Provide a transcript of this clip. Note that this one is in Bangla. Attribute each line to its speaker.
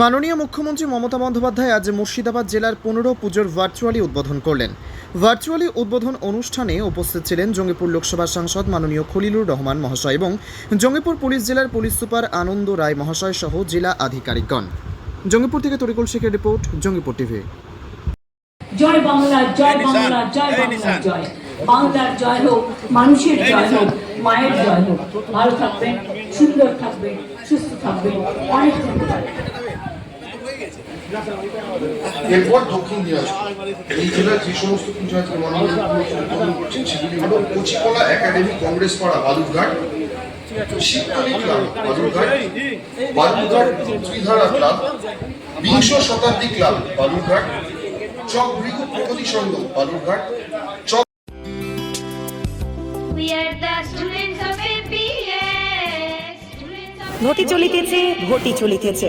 Speaker 1: মাননীয় মুখ্যমন্ত্রী মমতা বন্দ্যোপাধ্যায় আজ মুর্শিদাবাদ জেলার পনেরো পুজোর ভার্চুয়ালি উদ্বোধন করলেন। ভার্চুয়ালি উদ্বোধন অনুষ্ঠানে উপস্থিত ছিলেন জঙ্গিপুর লোকসভা সাংসদ মাননীয় খলিলুর রহমান মহাশয় এবং জঙ্গিপুর পুলিশ জেলার পুলিশ সুপার আনন্দ রায় মহাশয় সহ জেলা আধিকারিকগণ। জঙ্গিপুর থেকে তরিকুল শেখের রিপোর্ট জঙ্গিপুর টিভি।
Speaker 2: জয় বাংলা জয় বাংলা জয় বাংলা জয়। বাংলার জয় হোক মানুষের জয় হোক মায়ের জয় হোক ভালো থাকবেন সুন্দর থাকবেন সুস্থ থাকবেন অনেক ধন্যবাদ।
Speaker 3: এরপর দক্ষিণ দিনাজপুর এই জেলার যে সমস্ত পুজো আজকে মাননীয় মুখ্যমন্ত্রী উদ্বোধন করছেন সেগুলি হল কচিকলা একাডেমি কংগ্রেস পাড়া বালুরঘাট শিবতলী ক্লাব বালুরঘাট বালুরঘাট ত্রিধারা ক্লাব বিংশ শতাব্দী ক্লাব বালুরঘাট চকভৃগু প্রগতি সংঘ Balurghat Chak
Speaker 4: We are the students of APS. Students of
Speaker 5: ঘটি চলিতেছে ঘটি চলিতেছে.